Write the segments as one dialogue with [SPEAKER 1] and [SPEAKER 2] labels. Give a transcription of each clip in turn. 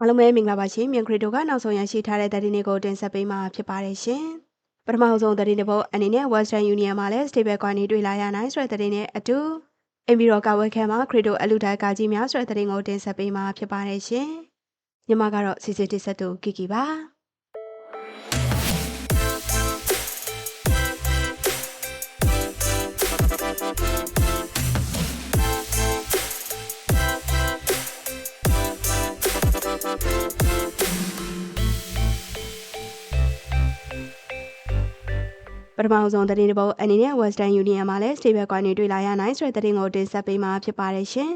[SPEAKER 1] အားလုံးပဲမင်္ဂလာပါရှင်မြန်ခရစ်တိုကနောက်ဆုံးရရှိထားတဲ့သတင်းတွေကိုတင်ဆက်ပေးမှာဖြစ်ပါတယ်ရှင်ပထမဆုံးသတင်းတစ်ပုဒ်အနေနဲ့ Western Union မှာလည်း stable coin တွေတွေ့လာရနိုင်ဆိုတဲ့သတင်းနဲ့အတူအင်ဘီရောကဝက်ခဲမှာခရစ်တိုအလူတိုက်ကကြီးများဆိုတဲ့သတင်းကိုတင်ဆက်ပေးမှာဖြစ်ပါတယ်ရှင်ညီမကတော့စီစီတစ်ဆက်သူကီကီပါ ပထမဆုံးသတင်းတစ်ပုဒ်အနေနဲ့ Western Union မှာလည်း stable coin တွေတွေ့လာရနိုင်ဆိုတဲ့သတင်းကိုတင်ဆက်ပေးမှာဖြစ်ပါတယ်ရှင်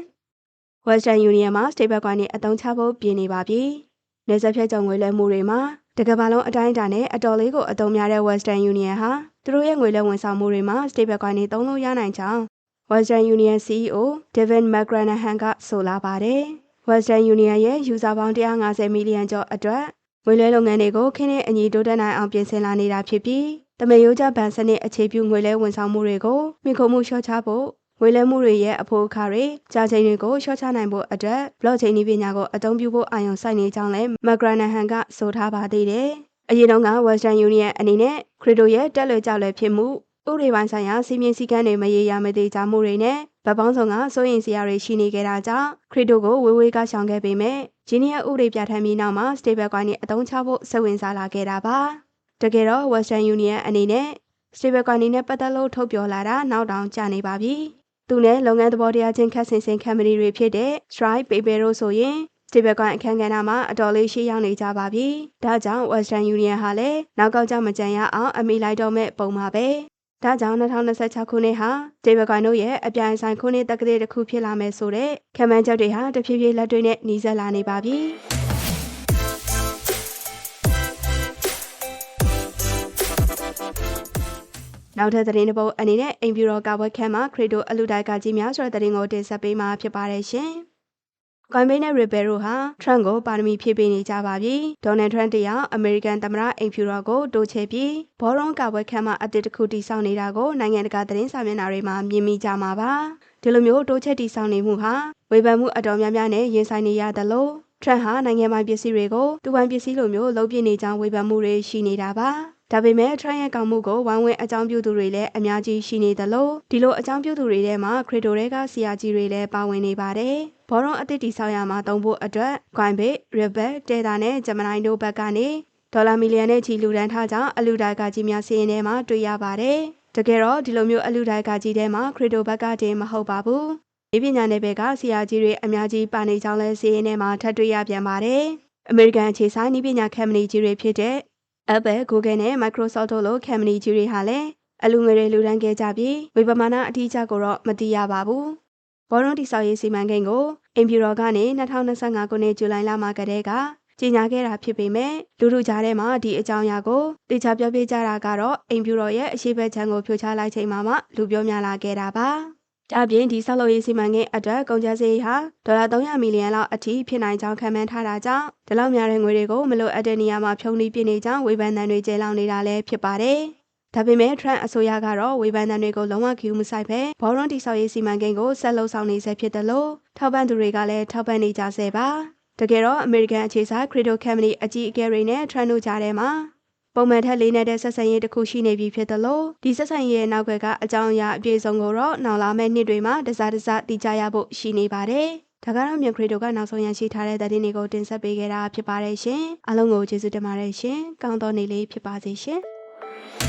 [SPEAKER 1] Western Union မှာ stable coin တွေအသုံးချဖို့ပြင်နေပါပြီ။နေဆက်ဖြတ်ကြောင်ငွေလဲမှုတွေမှာတကမ္ဘာလုံးအတိုင်းအတာနဲ့အတော်လေးကိုအသုံးများတဲ့ Western Union ဟာသူတို့ရဲ့ငွေလဲဝန်ဆောင်မှုတွေမှာ stable coin တွေသုံးလို့ရနိုင်ကြောင်း Western Union CEO David McGranahan ကဆိုလာပါတယ်။ Western Union ရဲ့ user ပေါင်း150မီလီယံကျော်အတွက်ငွေလဲလုပ်ငန်းတွေကိုခင်းတဲ့အညီတိုးတက်နိုင်အောင်ပြင်ဆင်လာနေတာဖြစ်ပြီး တမယိုးကြဘဏ်စနစ်အခြေပြုငွေလဲဝန်ဆောင်မှုတွေကိုမိခိုမှုလျှော့ချဖို့ငွေလဲမှုတွေရဲ့အဖို့အခါတွေကြာချိန်တွေကိုလျှော့ချနိုင်ဖို့အတွက် blockchain နည်းပညာကိုအသုံးပြုဖို့အာရုံစိုက်နေကြောင်းလည်း McGranahan ကဆိုထားပါသေးတယ်။အရင်တုန်းက Western Union အနေနဲ့ crypto ရဲ့တက်လွယ်ကြလွယ်ဖြစ်မှုဥပဒေပိုင်းဆိုင်ရာစီမင်းစည်းကမ်းတွေမရေရာမသေးကြမှုတွေနဲ့ဗတ်ပေါင်းဆောင်ကစိုးရင်စရာတွေရှိနေကြတာကြောင့်ခရစ်တိုကိုဝေဝေးကရှောင်ခဲ့ပေမဲ့ဂျီနီယာဥပဒေပြဋ္ဌာန်းပြီးနောက်မှာ stable coin တွေအသုံးချဖို့စိတ်ဝင်စားလာခဲ့တာပါ တကယ်တော့ Western Union အနေနဲ့ stable coin တွေနဲ့ပတ်သက်လို့ထုတ်ပြောလာတာ နောက်တောင်ကျနေပါပြီသူနဲ့လုပ်ငန်းသဘောတရားချင်းခက်ဆင်ဆင် company တွေဖြစ်တဲ့ Stripe, PayPal တို့ဆိုရင် stable coin အခန်းကဏ္ဍမှာအတော်လေးရှိရောက်နေကြပါပြီ။ဒါကြောင့် Western Union ဟာလည်းနောက်ကောက်ကြမကြံရအောင်အမိလိုက်တော့မဲ့ပုံပါပဲ။ဒါကြောင့်2026ခုနှစ်ဟာ stable coin တို့ရဲ့အပြိုင်ဆိုင်ခုနှစ်တက္ကသိုလ်တစ်ခုဖြစ်လာမယ်ဆိုတဲ့ခံမှန်းချက်တွေဟာတဖြည်းဖြည်းလက်တွေ့နဲ့နှီးစပ်လာနေပါပြီ။ နောက်ထပ်သတင်းတစ်ပုဒ်အနေနဲ့အိမ်ဖြူတော်ကဝက်ခန်းမှာခရစ်တိုအလူတိုက်ကကြီးများဆိုတဲ့သတင်းကိုတင်ဆက်ပေးမှာဖြစ်ပါတယ်ရှင်။ကွန်ဘိန်းနဲ့ရီဘယ်ရိုဟာထရန့်ကိုပါရမီဖြည့်ပေးနေကြပါပြီ။ဒေါ်နယ်ထရန့်တရားအမေရိကန်သမ္မတအိမ်ဖြူတော်ကိုတိုးချဲ့ပြီးဘောရွန်ကဝက်ခန်းမှာအသစ်တစ်ခုတည်ဆောက်နေတာကိုနိုင်ငံတကာသတင်းစာမျက်နှာတွေမှာမြင်မိကြမှာပါ။ဒီလိုမျိုးတိုးချဲ့တည်ဆောက်နေမှုဟာဝေဖန်မှုအတော်များများနဲ့ရင်ဆိုင်နေရသလိုထရန့်ဟာနိုင်ငံပိုင်ပစ္စည်းတွေကိုသူပိုင်ပစ္စည်းလိုမျိုးလုပ်ပြနေကြောင်းဝေဖန်မှုတွေရှိနေတာပါ။ ဒါပေမဲ့ထရန့်ရဲ့ကောင်းမှုကို ဝိုင်းဝန်းအကြောင်းပြုသူတွေလည်း အများကြီးရှိနေသလို ဒီလိုအကြောင်းပြုသူတွေထဲမှာ ခရစ်တိုတွေကဆရာကြီးတွေလည်း ပါဝင်နေပါတယ်။ဘော်ရွန်အသစ်တီဆောက်ရမှာတုံးဖို့အတွက် ဂွိုင်ဘစ်ရစ်ဘက်တဲတာနဲ့ ဂျမနိုင်းတို့ဘက်ကနေ ဒေါ်လာမီလီယံနဲ့ချီလူဒန်းထားကြောင်း အလူတိုက်ကကြီးများစီးရင်ထဲမှာ တွေ့ရပါတယ်။တကယ်တော့ ဒီလိုမျိုး အလူတိုက်ကကြီးထဲမှာ ခရစ်တိုဘက်ကတည်းမဟုတ်ပါဘူး။ဒီပညာနယ်ပယ်က ဆရာကြီးတွေ အများကြီးပါနေကြောင်းလဲစီးရင်ထဲမှာ ထပ်တွေ့ရပြန်ပါတယ်။အမေရိကန်အခြေဆိုင်ဤပညာကမ္ပဏီကြီးတွေဖြစ်တဲ့ Apple, Google နဲ့ Microsoft တို့လို company ကြီးတွေဟာလည်းအလူငွေတွေလူဒန်းခဲ့ကြပြီးဝေပမာဏအထူးကျကိုတော့မသိရပါဘူး။ဘော်ရွန်တိဆောက်ရေးစီမံကိန်းကိုအင်ဖြူတော်ကနေ2025ခုနှစ်ဇူလိုင်လမှာကတည်းကကြီးညာခဲ့တာဖြစ်ပေမဲ့လူလူကြားထဲမှာဒီအကြောင်းအရာကိုတေချာပြောပြကြတာကတော့အင်ဖြူတော်ရဲ့အရှိဘက်ချမ်းကိုဖြိုချလိုက်ချိန်မှာမှလူပြောများလာခဲ့တာပါ။ ဒါပြင်ဒီဆောက်လုပ်ရေးစီမံကိန်းအတွက်ကုန်ကျစရိတ်ဟာဒေါ်လာ300မီလီယံလောက်အထိဖြစ်နိုင်ကြောင်းခန့်မှန်းထားတာကြောင့်ဒီလောက်များတဲ့ငွေတွေကိုမလိုအပ်တဲ့နေရာမှာဖြုံးနှီးပြနေကြောင်းဝေဖန်သံတွေကျဲလောင်နေတာလည်းဖြစ်ပါတယ်။ဒါပေမဲ့ Trump အစိုးရကတော့ဝေဖန်သံတွေကိုလုံးဝဂရုမစိုက်ဘဲဘော်ရွန်တိဆောက်ရေးစီမံကိန်းကိုဆက်လုပ်ဆောင်နေဆဲဖြစ်တယ်လို့ထောက်ပံ့သူတွေကလည်းထောက်ပံ့နေကြဆဲပါ။တကယ်တော့အမေရိကန်အခြေစိုက် Crypto Company အကြီးအကဲတွေနဲ့ Trump တို့ကြားထဲမှာ ပုံမှန်ထက်လေးနေတဲ့ဆက်ဆံရေးတစ်ခုရှိနေပြီဖြစ်တယ်လို့ဒီဆက်ဆံရေးရဲ့နောက်ွယ်ကအကြောင်းအရာအပြည့်စုံကိုတော့နောက်လာမယ့်နှစ်တွေမှာတစားတစားတည်ကြရဖို့ရှိနေပါတယ်။ဒါကတော့မြန်ခရီတိုကနောက်ဆုံးရရှိထားတဲ့သတင်းတွေကိုတင်ဆက်ပေးခဲ့တာဖြစ်ပါတယ်ရှင်။အားလုံးကိုကျေးဇူးတင်ပါတယ်ရှင်။ကောင်းသောနေ့လေးဖြစ်ပါစေရှင်။